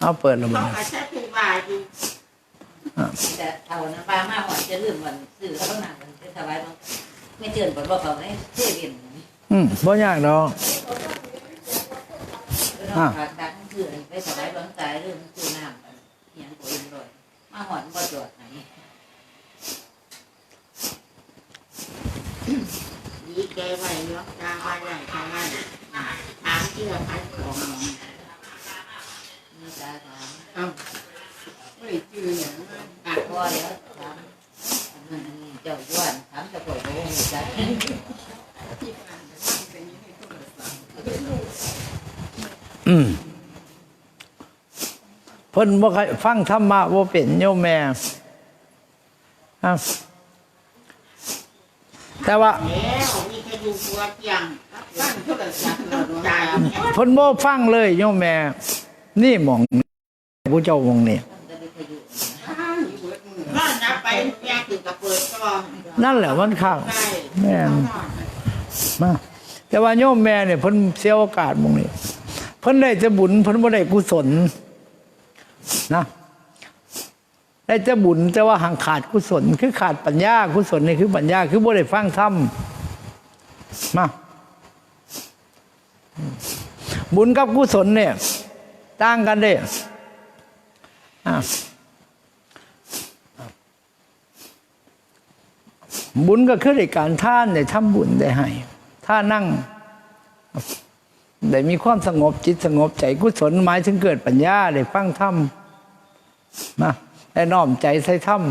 เอาเปิดระต้เบิองดอาศัยผู้บาอยู่แต่เอาน้ำปลามาหอดจะลืมวันซื้อเขาหนักจะถวายมันไม่เจือนบทบอกเขาในเทเวียนอืมบ่ยากดอกอ่าขาดการคือไปถวายบางตายเรื่องคือน้ำอย่างตัวเองเลยมาหอดบ่จอดไหนดีแกไว้ล็อกตาไว้ใหญ่ทางนั้นถามเชื่อพันของ จ้าจ้าเอ้าไม่ได้จืออย่างนั้นอะพ่อแล้วถามอันนั้นอันนี้เจ้าย้วนถามจะปล่อยโอ้โหจ้ะอืมเพิ่นบ่เคยฟังธรรมะบ่เป็นโยมแม่อะแต่ว่าแล้วมีแค่อยู่ตัวเตียงตั้งโทรศัพท์เราใจเพิ่นบ่ฟังเลยโยมแม่ นี่มองผู้เจ้าหมองนี่ยนั่นแหละมันข้างได้แม่มาแต่ว่าโยมแม่เนี่ยเพิ่นเสียโอกาสมองนี้เพิ่นได้จะบุญเพิ่นบ่ได้กุศลนะได้จะบุญแต่ว่าห่างขาดกุศล คือขาดปัญญากุศลนี่คือปัญญาคือบ่ได้ฟังธรรมมาบุญกับกุศลเนี่ย ตั้งกันเด้อะบุญก็คือในการท่านได้ทำบุญได้ให้ถ้านั่งได้มีความสงบจิตสงบใจกุศลหมายถึงเกิดปัญญาได้ฟังธรรมนะได้น้อมใจใส่ธรรม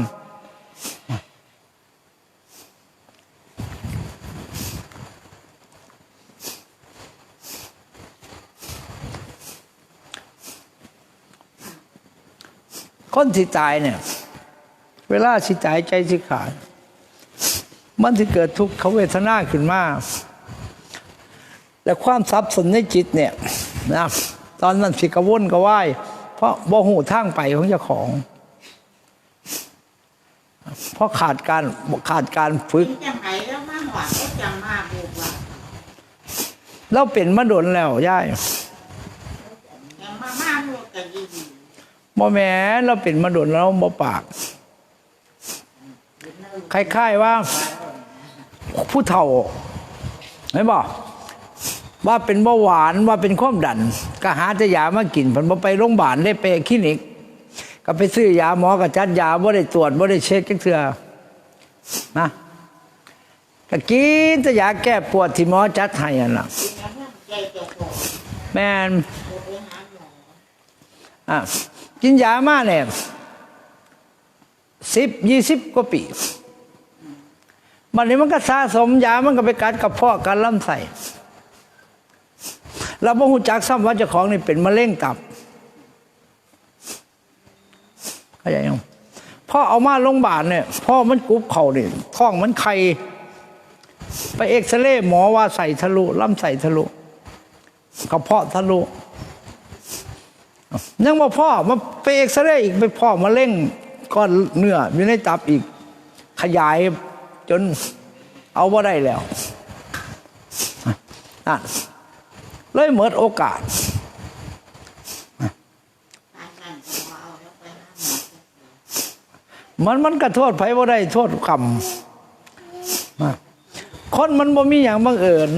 คนที่ตายเนี่ย เวลาสิตายใจสิขาด มันที่เกิดทุกขเวทนาขึ้นมาและความสับสนในจิตเนี่ยนะตอนนั้นสิกระวนกระว่ายเพราะบ่หูทางไปของเจ้าของ เพราะขาดการขาดการฝึกถึงจังไหนแล้วมาหวานก็จังมาบูบว่าเราเป็นมาดนแล้วย่าย ยังมามาลูกกันดี บ่แม้เราเป็นมาดนแล้วบ่ปากคล้ายๆว่า ผู้เฒ่าไหมบอกว่าเป็นเบาหวานว่าเป็นความดัน ก็หาแต่ยามากินผลบ่ไปโรงพยาบาลได้ไปคลินิก ก็ไปซื้อยาหมอก็จัดยาบ่ได้ตรวจบ่ได้เช็คจักเทื่อนะก็กินแต่ยาแก้ปวดที่หมอจัดให้นั่ะนแล้วมันใจจะแม่นโทรไปหาหมออะ กินยามาเนี่ยสิบยี่สิบกว่าปีมันนี้มันก็สะสมยามันก็ไปกัดกับพ่อกันลำไส้เราบ่หูจักซ้ำว่าเจ้าของนี่เป็นมะเร็งตับเข้าใจยังพ่อเอามาโรงพยาบาลเนี่ยพ่อมันกรุบเข่าเนี่ยท้องมันไข่ไปเอ็กซเรย์หมอว่าใส่ทะลุลำไส้ทะลุกระเพาะทะลุ ยังมาพ่อมาไปเอ็กซเรย์อีกไปพ่อมาเร่งก้อนเนื้ออยู่ในตับอีก ขยายจนเอาว่าได้แล้วนั่นเลยหมดโอกาสมันมันกระโทษไผว่าได้โทษกรรมคนมันบ่มีอย่างบังเอิญ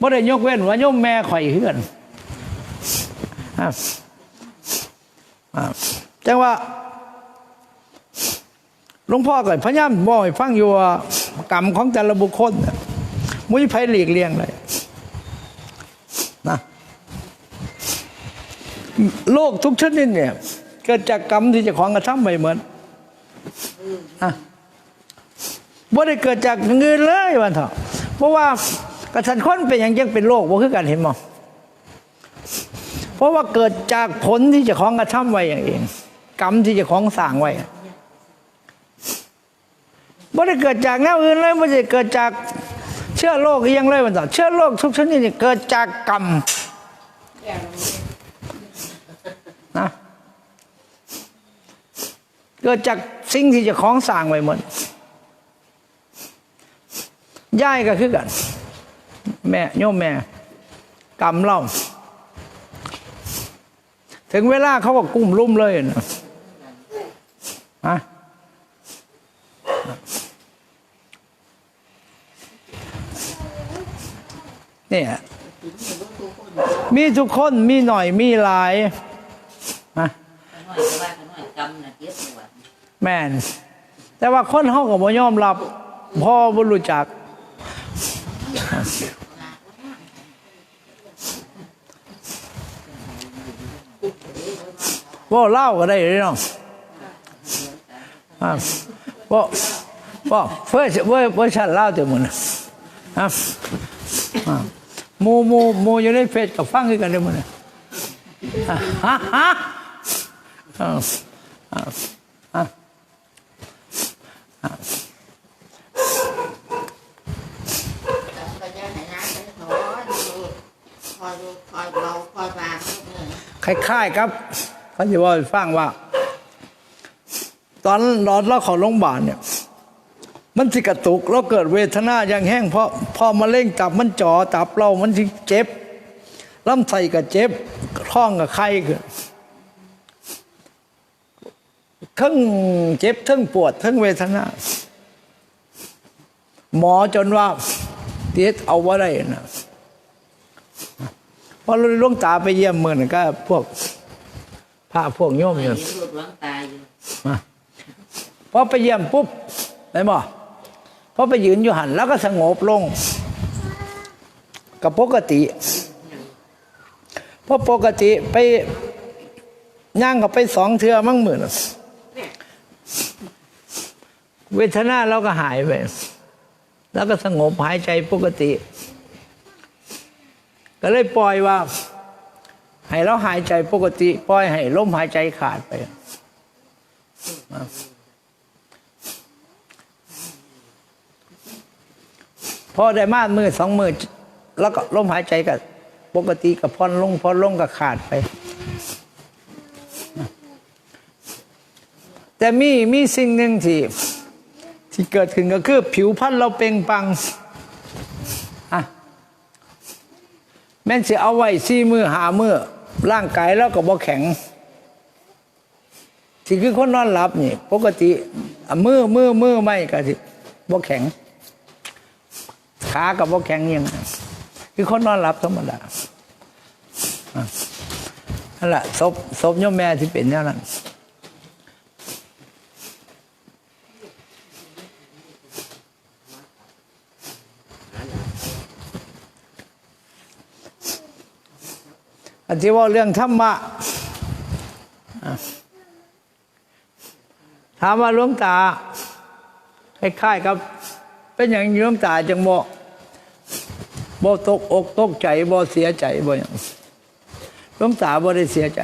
บ่ได้ยกเว้นว่าโยมแม่ข่อยเฮือนอะอะ จังว่าหลวงพ่อก็พยายามบอกให้ฟังอยู่ว่ากรรมของแต่ละบุคคลน่ะมุ้ยไผหลีกเลี่ยงเลยนะโลกทุกชนิดเนี่ยเกิดจากกรรมที่จะของกระทำไปเหมือนอะบ่ได้เกิดจากเงินเลยวันเถอะเพราะว่ากระสันคนเป็นอย่างยังเป็นโรคบ่าคือกันเห็นมั้เพราะว่าเกิดจากผลที่จะของกระทำไว้อย่างเอง กรรมที่จะของสร้างไว้บ่ได้เกิดจากแนวอื่นเลยบ่ได้เกิดจากเชื้อโรคอียังเลยวันเถอเชื้อโรคทุกชนิดนี่เกิดจากกรรมนะเกิดจากสิ่งที่จะของสร้างไว้หมดย่ายก็คือกัน แม่โยมแม่ กรรมเล่า ถึงเวลาเขาก็กุ้มลุ่มเลยนะ เนี่ยมีทุกคนมีหน่อยมีหลายนะแม่น แต่ว่าคนเฮาก็บ่ยอมรับพ่อบ่รู้จัก ว่าเล่าก็ได้เลยเนาะอ่าว่าว่าเพื่อเพื่อเพื่อฉันเล่าเดี๋ยวมึงนะ อะอ่าหมูหมูหมูอยู่ในเฟซกับฟังกันเดี๋ยมึงนะอะฮะฮะอ่าอ่าอ่าอ่าก็จะให้น้าไปถอนดูคอยดูคอยเบาคอยบางลูกเนี่ยคล้ายๆครับเขาจะว่าฟังว่า ตอนรอดเราของโรงพยาบาลเนี่ย มันสิกระตุกเราเกิดเวทนาอย่างแห้งเพราะพอมาเร่งตับมันจ่อตับเรามันสิเจ็บลำไส้ก็เจ็บท้องก็ไข้ขึ้นทั้งเจ็บทั้งปวดทั้งเวทนา หมอจนว่าเตียเอาว่าได้นะพอเราหลวงตาไปเยี่ยมเมืองนก็ พวกพระพวกโยมอยู่เห็นรูปหลวงตาอยู่มาพอไปเยี่ยมปุ๊บไหนบ่ พอไปยืนอยู่หันแล้วก็สงบลงกับปกติเพราะปกติไปย่างกับไปสองเทือมั่งหมื่นเวทนาเราก็หายไป แล้วก็สงบหายใจปกติ ก็เลยปล่อยว่า ให้เราหายใจปกติ ปล่อยให้ลมหายใจขาดไป พอได้มามือสองมือแล้วก็ลมหายใจกับปกติกับพอนลงพอนลงกับขาดไป แต่มีมีสิ่งหนึ่งที่ที่เกิดขึ้นก็คือ ผิวพรรณเราเปล่งปังอะแม่นสิเอาไว้สี่มือหามือร่างกายเราก็บ่แข็งที่คือคนนอนหลับนี่ ปกติมือมือมือไม่ก็สิบ่แข็ง ขากับบ่แข็งเงียงคือคนนอนหลับธรรมดาอะนั่นแหละศพศพโยมแม่ที่เป็นอย่างนั้นอันที่ว่าเรื่องธรรมะถามว่าหลวงตาคล้ายๆกับ เป็นอย่างหลวงตาจังบ่ บ่ตกอกตกใจบ่เสียใจบ่อย่างหลวงตาบ่ได้เสียใจ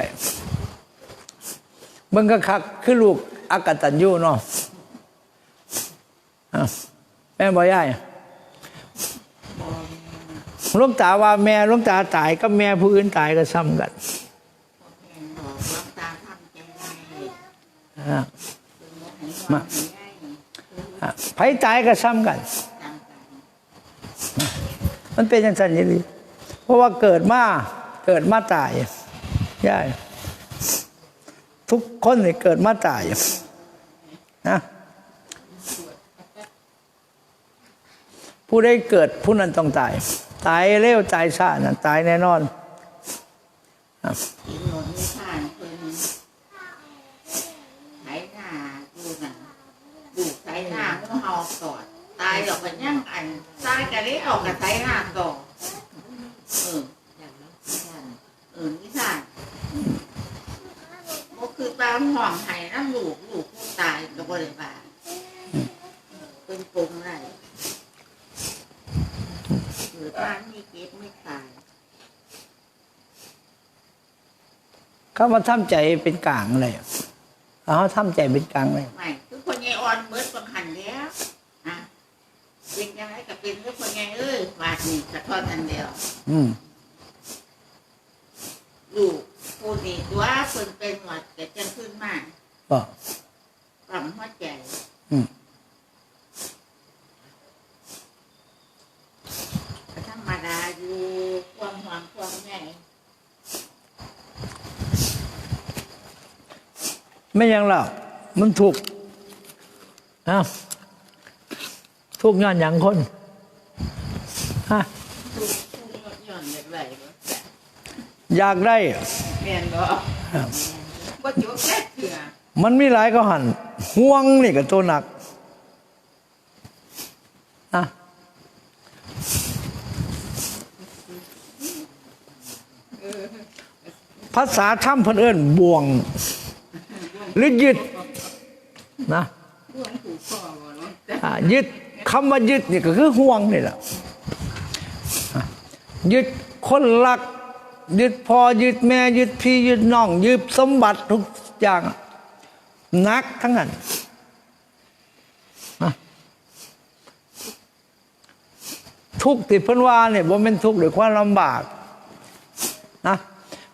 เบิ่งก็คักคือลูกอากตัญญูเนาะแม่บ่ยายหลวงตาว่าแม่หลวงตาตายกับแม่ผู้อื่นตายก็ซ้ำกันได้อะมาไผตายก็ซ้ำกัน มันเป็นอย่างนั้นนี่เพราะว่าเกิดมาเกิดมาตายยายทุกคนเนี่เกิดมาตายนะผู้ได้เกิดผู้นั้นต้องตาย ตายเร็วตายช้านะตายแน่นอนกินหนนไม่ผ่านเพิ่นไถหน้าดูน่ะดูไถหน้างูเห่าตอดตายดอกกันยังอัน ตายกันได้ออกกับไถหน้าต่อเออเออนี่ท่านบ่คือปลาห่องไห้น้ำลูกลูกผู้ตายก็บ่ได้บาเป็นปมไรหรือบ้านไม่เก็บไม่ตายเขามาทำใจเป็นกลางเลยเอาเขาทำใจเป็นกลางเลยไม่คือคนใหญ่อ่อนเบิดบังหันแล้วอะ เป็นยังไงกับเป็นคือคนใหญ่เอ้ยบาดนี่กระทอนอันเดียวอืมลูกผู้นี่ตัวเพิ่นเป็นหวัดแต่จังขึ้นมาบอกปั๊มหัวใจ อืมก็ธรรมดาอยู่ความหวังความใหญ่ไม่ยังล่ะมันถูกนะ ทุกข์ย้อนหยังคนฮะทุกทุกย้อนอยากได้บ่อยากได้แม่นบ่บ่จบแค่เถื่อมันมีหลายก็หันห่วงนี่ก็ตัวหนักนะภาษาถ้ำเพิ่นเอิ้นบ่วง หรือยึดนะบ่วงผูกคอบ่เนาะอ่ายึด คำว่ายึดนี่ก็คือห่วงนี่แหละยึดคนรัก ยึดพ่อยึดแม่ ยึดพี่ยึดน้อง ยึดสมบัติทุกอย่างนักทั้งนั้นทุกข์ที่เพิ่นว่าเนี่ยบ่เป็นทุกข์ด้วยความลำบากนะ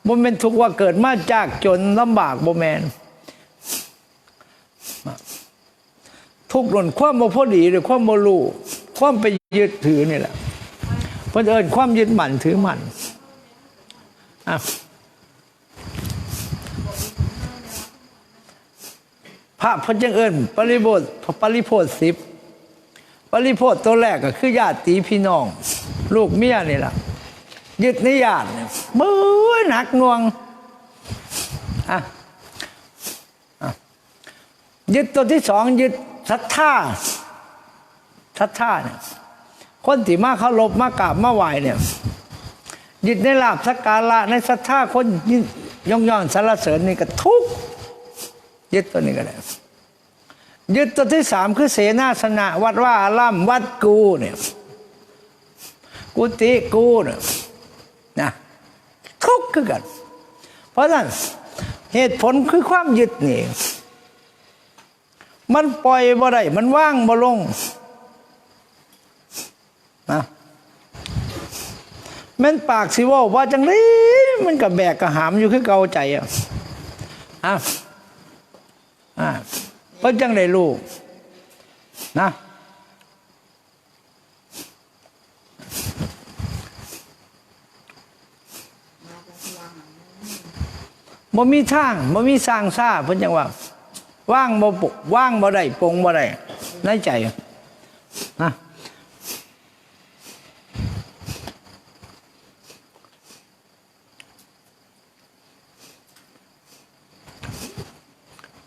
บ่เป็นทุกข์ว่าเกิดมาจากจนลำบากบ่แมน ทุกข์หล่นความบ่พอดีหรือความบ่รู้ความไปยึดถือนี่แหละเพิ่นเอิ้นความยึดมั่นถือมั่นอะพระเพิ่นจังเอิ้นปริโภทปริโภทสิบปริโภทตัวแรกก็คือญาติพี่น้อง ลูกเมียนี่แหละยึดในญาติมือหนักน่วงอะยึดตัวที่สองยึด ศรัทธาศรัทธาเนี่ยคนที่มาเคารพมากราบมาไหวเนี่ยยึดในลาบสักการะในศรัทธาคนย่องย่องสรรเสริญนี่ก็ทุกยึดตัวนี้ก็ได้ยึดตัวที่สามคือเสนาสนะ วัดว่าอารามวัดกูเนี่ยกุฏิกูเนี่ยนะทุกข์คือกัน เพราะฉะนั้นเหตุผลคือความยึดนี่ มันปล่อยบ่ได้มันว่างบ่ลงนะแม่นปากสิว่าว่าจังเลยมันกับแบกกระหามอยู่คือเกาใจอะอะอะเพราะจังได้ลูกนะบ่มีทางบ่มีสร้างซ่าเพิ่นจังว่า ว่างบ่ปุว่างบ่ได้ปงบ่ได้ในใจนะ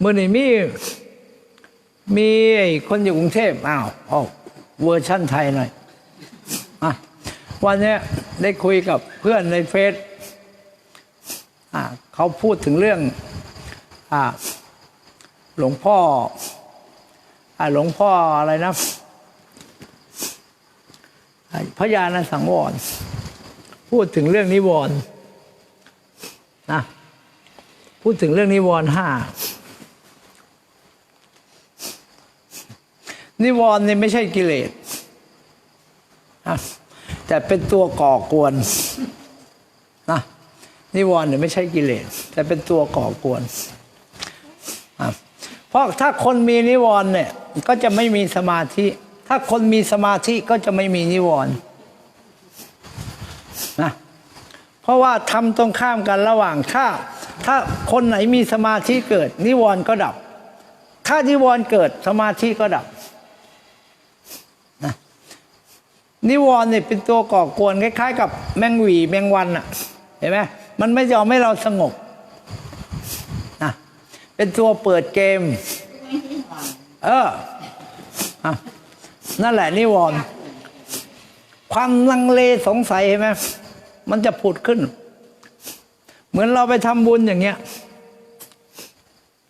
มื่อนี้มี มีคนอยู่กรุงเทพอ้าวออกเวอร์ชั่นไทยหน่อยอวันนี้ได้คุยกับเพื่อนในเฟซเขาพูดถึงเรื่องอ หลวงพ่ออหลวงพ่ออะไรนะอ่าพระยาณสังวร พูดถึงเรื่องนิวรณ์นะพูดถึงเรื่องนิวรณ์ห้านิวรณ์นี่ไม่ใช่กิเลสนะแต่เป็นตัวก่อกวนนะนิวรณ์เนี่ยไม่ใช่กิเลสแต่เป็นตัวก่อกวน เพราะถ้าคนมีนิวรณ์เนี่ยก็จะไม่มีสมาธิ ถ้าคนมีสมาธิก็จะไม่มีนิวรณ์นะเพราะว่าทำตรงข้ามกันระหว่างถ้า ถ้าคนไหนมีสมาธิเกิด นิวรณ์ก็ดับ ถ้านิวรณ์เกิดสมาธิก็ดับนะนิวรณ์เนี่ยเป็นตัวก่อกวนคล้ายๆ กับแมงหวีแมงวันอะเห็นไหมมันไม่ยอมให้เราสงบ เป็นตัวเปิดเกม เอออะนั่นแหละนิวรณ์ความลังเลสงสัยเห็นไหมมันจะผุดขึ้น เหมือนเราไปทำบุญอย่างเงี้ย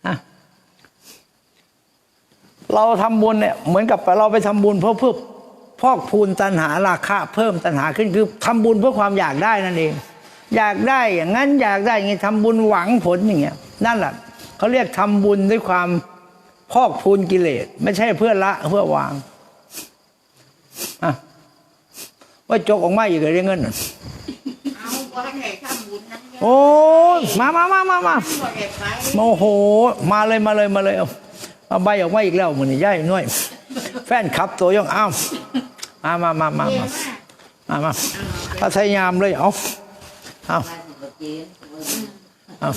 อะเราทำบุญเนี่ยเหมือนกับเราไปทำบุญเพื่อเพื่อพอกพูนตัณหาราคะเพิ่มตัณหาขึ้นคือทำบุญเพื่อความอยากได้นั่นเอง อยากได้อย่างนั้นอยากได้อย่างนี้ทำบุญหวังผลอย่างเงี้ยนั่นแหละ เขาเรียกทำบุญด้วยความพอกพูนกิเลส ไม่ใช่เพื่อละเพื่อวางอะว่าจกออกมาอีกเลยเรื่องเงินน่ะเอาบ่ให้ทำบุญนั้นเยอะโอ้ยมามามามามาบ่ได้ไปโมโห มาเลยมาเลยมาเลยเอาเอาใบออกมาอีกแล้วมันนี่ย่ายน้อย แฟนขับตัวย่องอ้าวมามามามาเยมาอะมากมามาพยายามเลยเอาเอาบ้านของเราเจ๊เออเอาคือเอา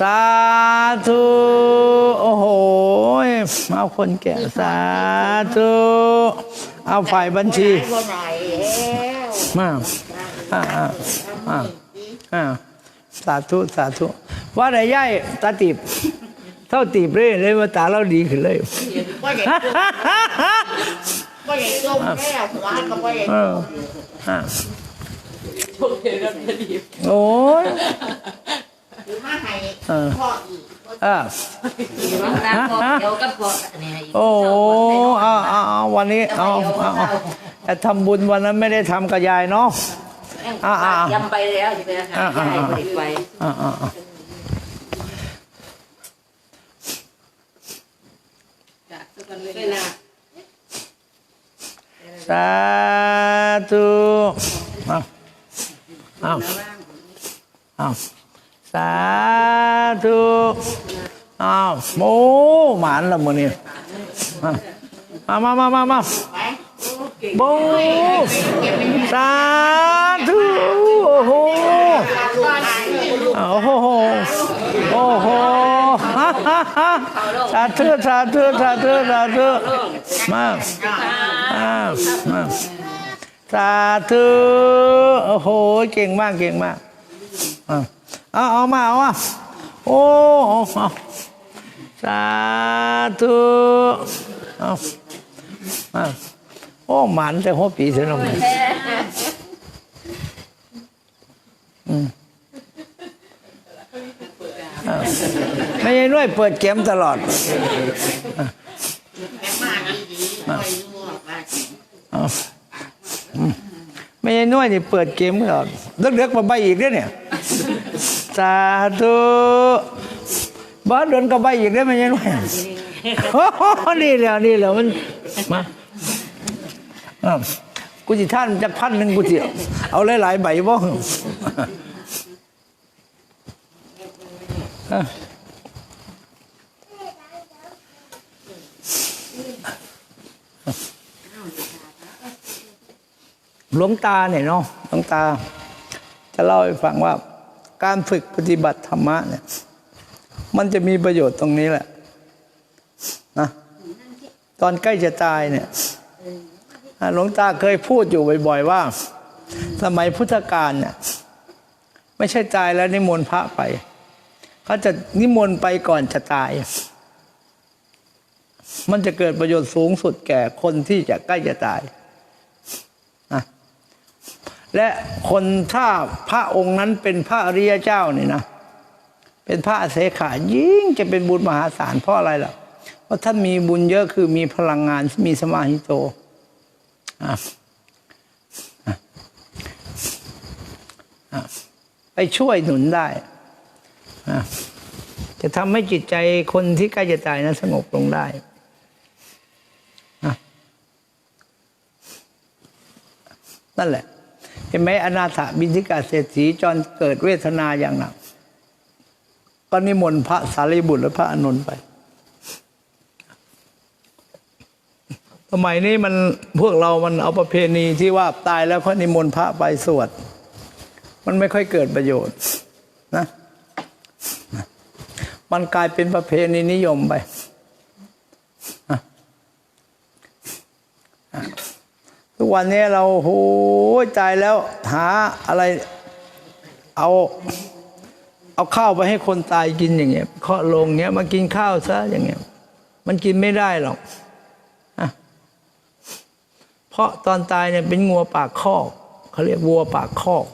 สาธุโอ้โหเอาคนแก่สาธุเอาฝ่ายบัญชีหลาไหนแมาอ่าอ่าอ่าอ่าสาธุสาธุว่าไหนย่ายตาตีบเท่าตีบเลยเลยว่าตาเราดีขึ้นเลยบ่ได้บ่ได้ต้มแล้วหัวก็บ่ได้เอออะโอ้ย ถือมาให้เออ พ่ออีกอะหลวงตาพอเดี๋ยวก็พอนี่อีกโอ้โหเอาเอาเอาวันนี้เอาเอาเอาแต่ทำบุญวันนั้นไม่ได้ทำกับยายเนาะ อ่าๆยำไปแล้วจะไปหาได้บ่ได้ไปอ่าอ่าอ่าไปนะสาธุเอาเอาเอา สาธุเอาโอ้หมานละมือนี่มามามามามาไปโบสาธุโอ้โหลูกหายโอ้โหโอ้โหฮ่าฮ่าฮ่าสาธุสาธุสาธุสาธุมามามาสาธุโอ้โหเก่งมากเก่งมากอะ เอาเอามาเอามาโอ้เอาสาธุเอาโอ้หมันแต่หัวปีเสียลงมาอืมไม่ใช่น้วยเปิดเกมตลอดแม่มาดีๆไปยั่วไปเอาอืมไม่ใช่น้วยนี่เปิดเกมตลอดเลือกๆมาใบอีกด้วยเนี่ย สาธุบ้านเดินกับใบอีกได้ไหมใช่น้วยโอ้โหนี่แหละนี่แหละมันมาอ้าวกูจิท่านจะพันหนึ่งกูจิเอาหลายๆใบบ่อะหลวงตาเนี่ยเนาะหลวงตา จะเล่าให้ฟังว่า การฝึกปฏิบัติธรรมะเนี่ยมันจะมีประโยชน์ตรงนี้แหละนะตอนใกล้จะตายเนี่ยหลวงตาเคยพูดอยู่บ่อยๆว่า สมัยพุทธกาลเนี่ยไม่ใช่ตายแล้วนิมนต์พระไปเขาจะนิมนต์ไปก่อนจะตาย มันจะเกิดประโยชน์สูงสุดแก่คนที่จะใกล้จะตาย และคนถ้าพระองค์นั้นเป็นพระอริยเจ้านี่นะ เป็นพระเสขายิ่งจะเป็นบุญมหาศาลเพราะอะไรล่ะ เพราะท่านมีบุญเยอะคือมีพลังงานมีสมาหิโตไปช่วยหนุนได้ จะทำให้จิตใจคนที่ใกล้จะตายนั้นสงบลงได้นั่นแหละ เห็นไหมอนาถบินทิกาเศรษฐีจนเกิดเวทนาอย่างหนัก ก็นิมนต์พระสารีบุตรและพระอานนไปสมัยนี้มันพวกเรามันเอาประเพณีที่ว่าตายแล้วเขานิมนต์พระไปสวด มันไม่ค่อยเกิดประโยชน์นะ มันกลายเป็นประเพณีนิยมไป ทุกวันนี้เราโหยตายแล้วหาอะไรเอาเอาข้าวไปให้คนตายกินอย่างเงี้ยเคาะลงเงี้ยมากินข้าวซะอย่างเงี้ย มันกินไม่ได้หรอกเพราะตอนตายเนี่ยเป็นงัวปากคอกเขาเรียกวัวปากคอก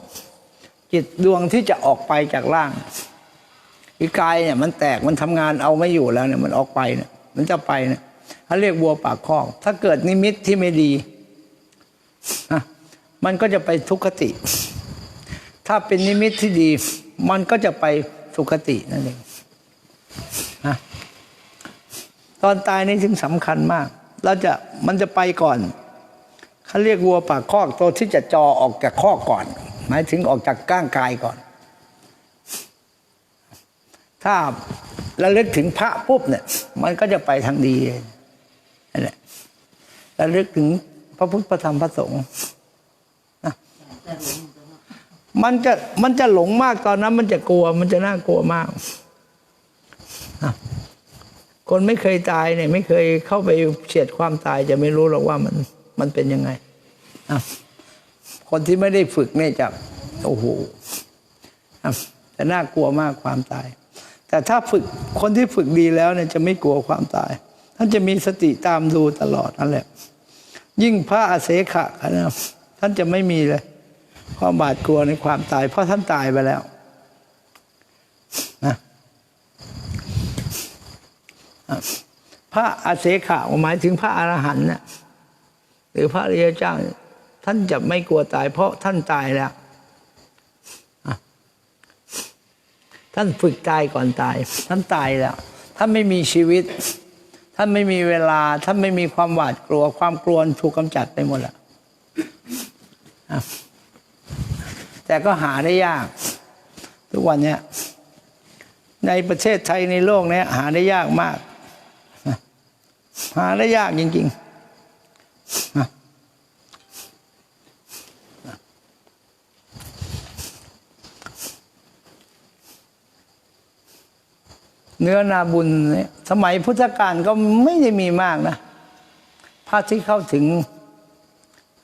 จิตดวงที่จะออกไปจากร่างอีกายเนี่ยมันแตกมันทำงานเอาไม่อยู่แล้วเนี่ยมันออกไปเนี่ยมันจะไปเนี่ยเขาเรียกวัวปากคอก ถ้าเกิดนิมิตที่ไม่ดี มันก็จะไปทุกขติ ถ้าเป็นนิมิตที่ดี มันก็จะไปสุขตินั่นเองตอนตายนี่ถึงสำคัญมาก เราจะมันจะไปก่อนเขาเรียกวัวปากคอกตัวที่จะจอออกจากคอกก่อน หมายถึงออกจากก้างกายก่อน ถ้าระลึกถึงพระปุ๊บเนี่ย มันก็จะไปทางดีนั่นแหละระลึกถึง พระพุทธพระธรรมพระสงฆ์นะมันจะมันจะหลงมากตอนนั้น มันจะกลัว มันจะน่ากลัวมากนะคนไม่เคยตายเนี่ยไม่เคยเข้าไปเฉียดความตายจะไม่รู้หรอกว่ามันมันเป็นยังไงนะคนที่ไม่ได้ฝึกเนี่ยจะโอ้โหนะน่ากลัวมากความตาย แต่ถ้าฝึกคนที่ฝึกดีแล้วเนี่ยจะไม่กลัวความตายท่านจะมีสติตามดูตลอดนั่นแหละ ยิ่งพระอาเสขะนะท่านจะไม่มีเลยความบาดกลัวในความตาย เพราะท่านตายไปแล้วนะพระอาเสขะหมายถึงพระอรหันต์นะหรือพระริยเจ้า ท่านจะไม่กลัวตาย เพราะท่านตายแล้วท่านฝึกตายก่อนตาย ท่านตายแล้วท่านไม่มีชีวิต ท่านไม่มีเวลาท่านไม่มีความหวาดกลัว ความกลัวถูกกำจัดไปหมดแล้วอะแต่ก็หาได้ยาก ทุกวันเนี้ยในประเทศไทยในโลกเนี้ยหาได้ยากมาก หาได้ยากจริง ๆ เนื้อนาบุญเนี่ยสมัยพุทธกาลก็ไม่ได้มีมากนะพระที่เข้าถึง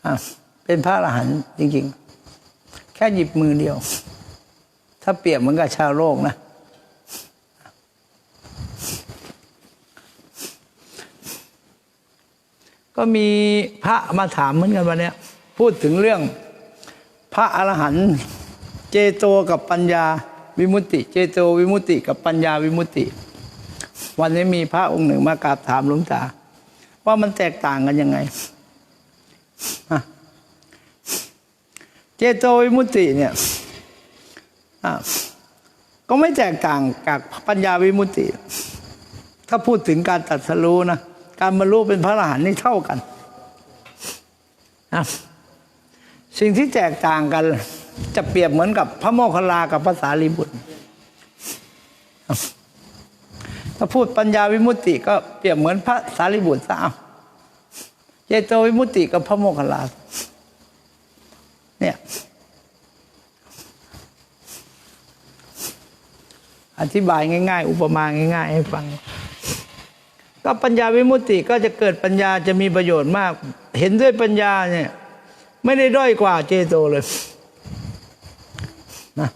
อะเป็นพระอรหันต์จริง ๆ แค่หยิบมือเดียว ถ้าเปรียบเหมือนกับชาวโลกนะก็มีพระมาถามเหมือนกันวันนี้พูดถึงเรื่องพระอรหันต์เจโตกับปัญญา วิมุตติ เจโตวิมุตติกับปัญญาวิมุตติ วันนี้มีพระองค์หนึ่งมากราบถามหลวงตา ว่ามันแตกต่างกันยังไงเจโตวิมุตติเนี่ยก็ไม่แตกต่างจากปัญญาวิมุตติ ถ้าพูดถึงการตัดสรู้นะการบรรลุเป็นพระอรหันต์นี่เท่ากัน สิ่งที่แตกต่างกัน จะเปรียบเหมือนกับพระโมคคัลลากับภาษาลีบุตร ถ้าพูดปัญญาวิมุตติก็เปรียบเหมือนพระสารีบุตรซะเอาเจโตวิมุตติกับพระโมคคัลลา เนี่ย อธิบายง่าย ๆ อุปมาง่าย ๆ ให้ฟัง ก็ปัญญาวิมุตติก็จะเกิดปัญญาจะมีประโยชน์มาก เห็นด้วยปัญญาเนี่ย ไม่ได้ด้อยกว่าเจโตเลยนะ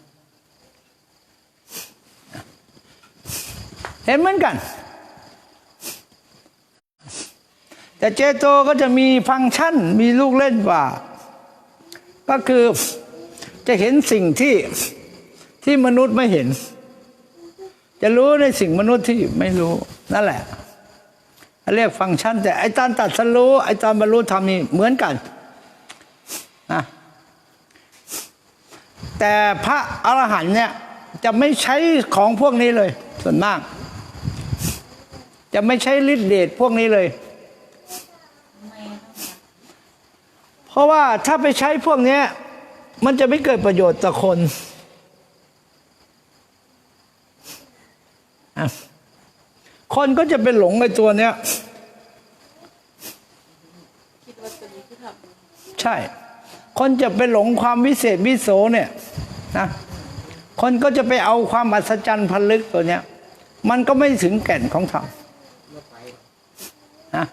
เห็นเหมือนกัน แต่เจโตก็จะมีฟังก์ชันมีลูกเล่นกว่า ก็คือจะเห็นสิ่งที่ที่มนุษย์ไม่เห็น จะรู้ในสิ่งมนุษย์ที่ไม่รู้นั่นแหละเรียกฟังก์ชัน แต่ไอ้ตอนตัดสรู้ไอ้ตอนบรรลุธรรมนี่เหมือนกันนะแต่พระอรหันต์เนี่ยจะไม่ใช้ของพวกนี้เลยส่วนมาก จะไม่ใช้ฤทธิเดชพวกนี้เลย เพราะว่าถ้าไปใช้พวกนี้มันจะไม่เกิดประโยชน์ต่อคนอคนก็จะเป็นหลงในตัวเนี้ยใช่ คนจะไปหลงความวิเศษวิโสเนี่ยนะคนก็จะไปเอาความอัศจรรย์พันลึกตัวเนี้ย มันก็ไม่ถึงแก่นของธรรมนะ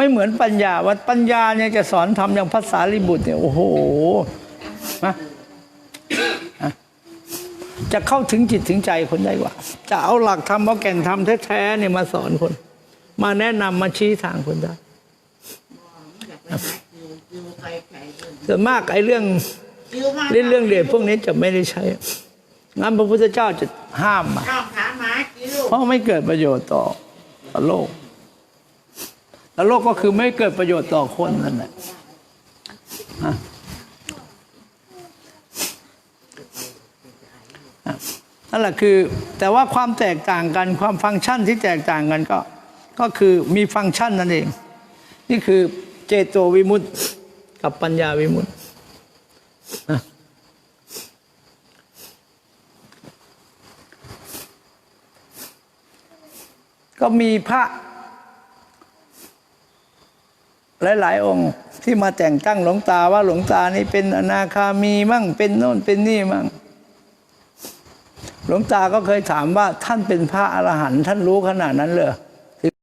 ไม่เหมือนปัญญาว่าปัญญาเนี่ยจะสอนทำอย่างภาษาลิบุตรเนี่ยโอ้โหนะนะจะเข้าถึงจิตถึงใจคนได้กว่า จะเอาหลักธรรมเอาแก่นธรรมแท้ๆเนี่ยมาสอนคน มาแนะนำมาชี้ทางคนได้อยากไปหาคิวคิวไปไกลเรื่องส่วนมากไอ้เรื่องคิวมาเรื่องเรื่องเดชพวกนี้จะไม่ได้ใช้งั้นพระพุทธเจ้าจะห้ามมาข้าวขาหมาคิวเพราะไม่เกิดประโยชน์ต่อต่อโลก แล้วโลกก็คือไม่เกิดประโยชน์ต่อคนนั่นแหละนั่นแหละคือแต่ว่าความแตกต่างกันความฟังก์ชันที่แตกต่างกันก็ ก็คือมีฟังก์ชันนั่นเอง นี่คือเจโตวิมุตติกับปัญญาวิมุตติก็มีพระ หลาย ๆ องค์ที่มาแต่งตั้งหลวงตาว่าหลวงตานี่เป็นอนาคามีมั่งเป็นโน่นเป็นนี่มั่งหลวงตาก็เคยถามว่าท่านเป็นพระอรหันต์ท่านรู้ขนาดนั้นเลย